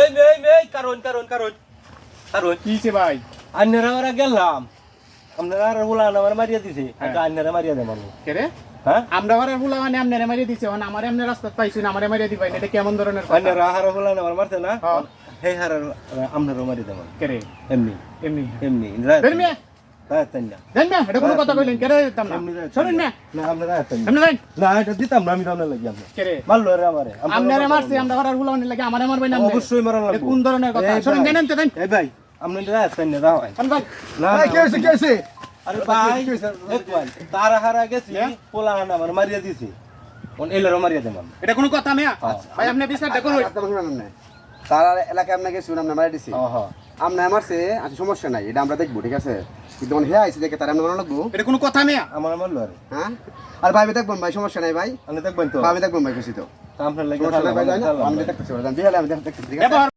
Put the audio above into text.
এই এই এই কারণ কারণ কারণ কারণ। কিছে ভাই? আন্নারা ওরা গেলাম। আপনারা আর হুলা আমার মারিয়া দিছে। আন্নারা মারিয়া দেব কে রে? হ্যাঁ? আমরা মানে আপনারে মারিয়ে দিছে। এখন আমার এমনি রাস্তা পাইছি না আমারে মারিয়ে দিবাই না এটা কেমন ধরনের? আন্নারা হারা হুলা আমার মারছে না। হ্যাঁ। হে হারা আপনারা মারিয়া দেব কে রে? এমনি। এমনি এমনি দেন না দেন এটা কোনো কথা কইলেন কে দিতাম না এমনি রায়তান না আপনারা রায়তান না দেন না এটা দিতাম না আমি দাম লাগি আপনি কে মারলো রে আমারে আপনারে মারছি আমরা ঘরের ফুলা মানে আমারে মারবেন না অবশ্যই মারা লাগবে কোন ধরনের কথা শুনুন দেন তো দেন এই ভাই আপনি রায়তান না দাও না কে হয়েছে, কে হয়েছে? আরে ভাই দেখবেন তারা হারা গেছি পোলা হানা আমার মারিয়া দিছি কোন এলারও মারিয়া দেব আমি এটা কোনো কথা মিয়া ভাই আপনি বিচার দেখুন আচ্ছা, না। তার এলাকায় আপনাকে আমরা মারা দিছি। হ্যাঁ আমরা মারছে আচ্ছা সমস্যা নাই এটা আমরা দেখব ঠিক আছে? কিন্তু হে আইসি দেখে তার আমরা লাগবো এটা কোনো কথা নেই। আমার আমার আরে। হ্যাঁ? আর ভাই দেখবেন দেখব ভাই সমস্যা নাই ভাই। আমি দেখবেন তো। আমি দেখবেন ভাই খুশি তো। আপনার লাগে আমি দেখতেছি আমি দেখতেছি ঠিক আছে? ব্যবহার